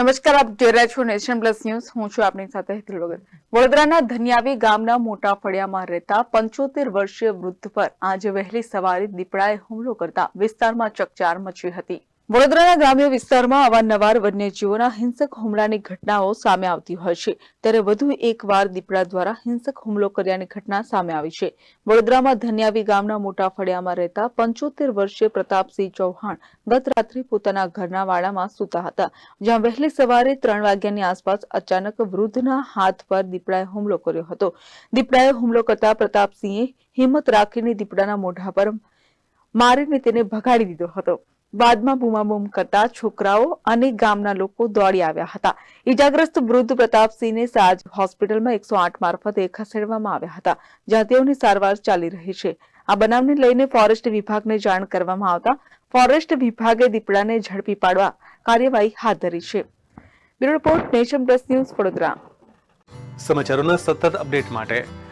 નમસ્કાર, આપ જોઈ રહ્યા છો નેશન પ્લસ ન્યૂઝ. હું છું આપની સાથે હેતુલ વગર. વડોદરાના ધનિયાવી ગામના મોટા ફળિયામાં રહેતા પંચોતેર વર્ષીય વૃદ્ધ પર આજે વહેલી સવારે દીપડાએ હુમલો કરતા વિસ્તારમાં ચકચાર મચી હતી. વડોદરાના ગ્રામ્ય વિસ્તારમાં અવારનવાર વન્યજીવોના હિંસક હુમલાની ઘટનાઓ સામે આવતી હોય છે. ત્યારે વધુ એકવાર દીપડા દ્વારા હિંસક હુમલો કર્યાની ઘટના સામે આવી છે. વડોદરામાં ધન્યાવી ગામના મોટા ફળિયામાં રહેતા પંચોતેર વર્ષીય પ્રતાપસિંહ ચૌહાણ ગત રાત્રે પોતાના ઘરના વાડામાં સૂતા હતા, જ્યાં વહેલી સવારે ત્રણ વાગ્યાની આસપાસ અચાનક વૃદ્ધના હાથ પર દીપડાએ હુમલો કર્યો હતો. દીપડાએ હુમલો કરતા પ્રતાપસિંહે હિંમત રાખીને દીપડાના મોઢા પર મારીને તેને ભગાડી દીધો હતો. બાદમાં બૂમાબૂમ કરતા છોકરાઓ અને ગામના લોકો દોડી આવ્યા હતા. ઈજાગ્રસ્ત વૃદ્ધ પ્રતાપસિંહને સાજ હોસ્પિટલમાં એકસો મારફતે ખસેડવામાં આવ્યા હતા. જ્યાં તેઓની સારવાર ચાલી રહી છે. આ બનાવને લઈને ફોરેસ્ટ વિભાગને જાણ કરવામાં આવતા ફોરેસ્ટ વિભાગે દીપડાને ઝડપી પાડવા કાર્યવાહી હાથ ધરી છે. Bureau report nation plus news Vadodara. સમાચારોના સતત અપડેટ માટે